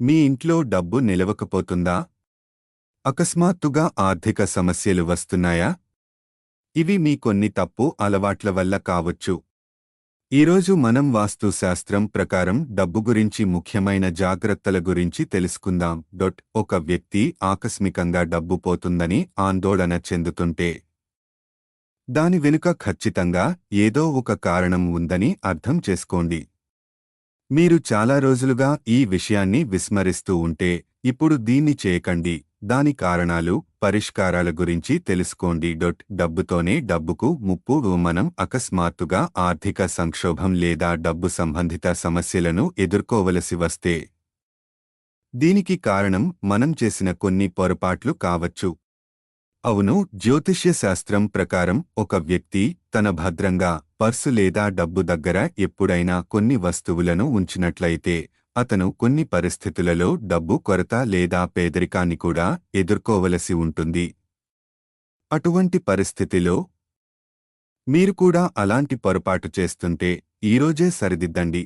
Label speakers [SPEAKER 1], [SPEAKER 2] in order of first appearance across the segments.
[SPEAKER 1] మీ ఇంట్లో డబ్బు నిలవకపోతుందా? అకస్మాత్తుగా ఆర్థిక సమస్యలు వస్తున్నాయా? ఇవి మీ కొన్ని తప్పు అలవాట్ల వల్ల కావచ్చు. ఈరోజు మనం వాస్తుశాస్త్రం ప్రకారం డబ్బు గురించి ముఖ్యమైన జాగ్రత్తల గురించి తెలుసుకుందాం. డొట్ ఒక వ్యక్తి ఆకస్మికంగా డబ్బు పోతుందని ఆందోళన చెందుతుంటే దాని వెనుక ఖచ్చితంగా ఏదో ఒక కారణం ఉందని అర్థం చేసుకోండి. మీరు చాలా రోజులుగా ఈ విషయాన్ని విస్మరిస్తూ ఉంటే ఇప్పుడు దీన్ని చేయకండి. దాని కారణాలు పరిష్కారాల గురించి తెలుసుకోండి. డొట్ డబ్బుతోనే డబ్బుకు ముప్పు మనం అకస్మాత్తుగా ఆర్థిక సంక్షోభం లేదా డబ్బు సంబంధిత సమస్యలను ఎదుర్కోవలసి వస్తే. దీనికి కారణం మనం చేసిన కొన్ని పొరపాట్లు కావచ్చు. అవును జ్యోతిష్య శాస్త్రం ప్రకారం ఒక వ్యక్తి తన భద్రంగా పర్సు లేదా డబ్బు దగ్గర ఎప్పుడైనా కొన్ని వస్తువులను ఉంచినట్లయితే అతను కొన్ని పరిస్థితులలో డబ్బు కొరత లేదా పేదరికాన్ని కూడా ఎదుర్కోవలసి ఉంటుంది. అటువంటి పరిస్థితిలో మీరు కూడా అలాంటి పొరపాటు చేస్తుంటే ఈరోజే సరిదిద్దండి.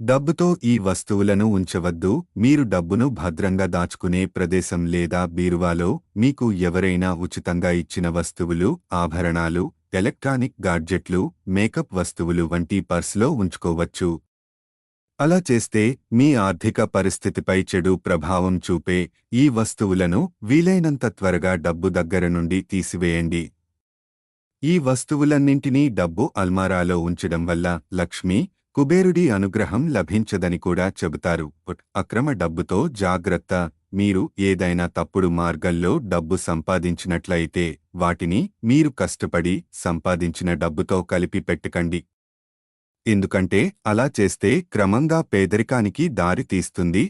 [SPEAKER 1] డబ్బుతో ఈ వస్తువులను ఉంచవద్దు మీరు డబ్బును భద్రంగా దాచుకునే ప్రదేశం లేదా బీరువాలో మీకు ఎవరైనా ఉచితంగా ఇచ్చిన వస్తువులు ఆభరణాలు ఎలక్ట్రానిక్ గాడ్జెట్లు మేకప్ వస్తువులు వంటి పర్సులో ఉంచుకోవచ్చు. అలా చేస్తే మీ ఆర్థిక పరిస్థితిపై చెడు ప్రభావం చూపే ఈ వస్తువులను వీలైనంత త్వరగా డబ్బు దగ్గర నుండి తీసివేయండి. ఈ వస్తువులన్నింటినీ డబ్బు అల్మారాలో ఉంచడం వల్ల లక్ష్మి కుబేరుడి అనుగ్రహం లభించదని కూడా చెబుతారు. అక్రమ డబ్బుతో జాగ్రత్త. మీరు ఏదైనా తప్పుడు మార్గంలో డబ్బు సంపాదించినట్లయితే వాటిని మీరు కష్టపడి సంపాదించిన డబ్బుతో కలిపి పెట్టకండి. ఎందుకంటే అలా చేస్తే క్రమంగా పేదరికానికి దారి తీస్తుంది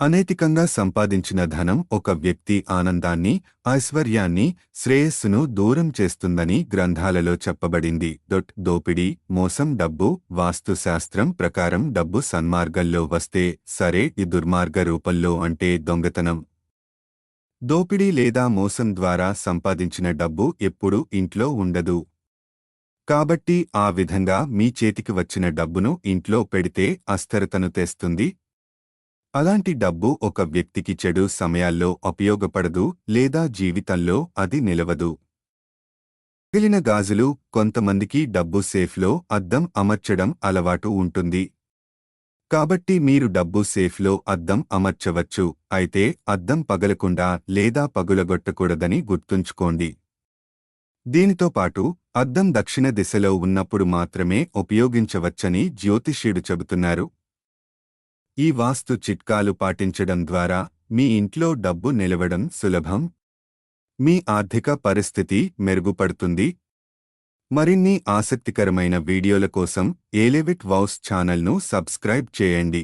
[SPEAKER 1] అనైతికంగా సంపాదించిన ధనం ఒక వ్యక్తి ఆనందాన్ని ఐశ్వర్యాన్ని శ్రేయస్సును దూరం చేస్తుందని గ్రంథాలలో చెప్పబడింది. దొట్ దోపిడీ మోసం డబ్బు వాస్తుశాస్త్రం ప్రకారం డబ్బు సన్మార్గంలో వస్తే సరే ఈ దుర్మార్గ రూపంలో అంటే దొంగతనం. దోపిడీ లేదా మోసం ద్వారా సంపాదించిన డబ్బు ఎప్పుడూ ఇంట్లో ఉండదు. కాబట్టి ఆ విధంగా మీ చేతికి వచ్చిన డబ్బును ఇంట్లో పెడితే అస్థిరతను తెస్తుంది అలాంటి డబ్బు ఒక వ్యక్తికి చెడు సమయాల్లో ఉపయోగపడదు లేదా జీవితంలో అది నిలవదు. మిగిలిన గాజులు కొంతమందికి డబ్బు సేఫ్లో అద్దం అమర్చడం అలవాటు ఉంటుంది. కాబట్టి మీరు డబ్బు సేఫ్లో అద్దం అమర్చవచ్చు. అయితే అద్దం పగలకుండా లేదా పగులగొట్టకూడదని గుర్తుంచుకోండి. దీనితో పాటు అద్దం దక్షిణ దిశలో ఉన్నప్పుడు మాత్రమే ఉపయోగించవచ్చని జ్యోతిష్యుడు చెబుతున్నారు. ఈ వాస్తు చిట్కాలు పాటించడం ద్వారా మీ ఇంట్లో డబ్బు నిలవడం సులభం. మీ ఆర్థిక పరిస్థితి మెరుగుపడుతుంది. మరిన్ని ఆసక్తికరమైన వీడియోల కోసం ఏలెవిట్ వౌస్ ఛానల్ను సబ్స్క్రైబ్ చేయండి.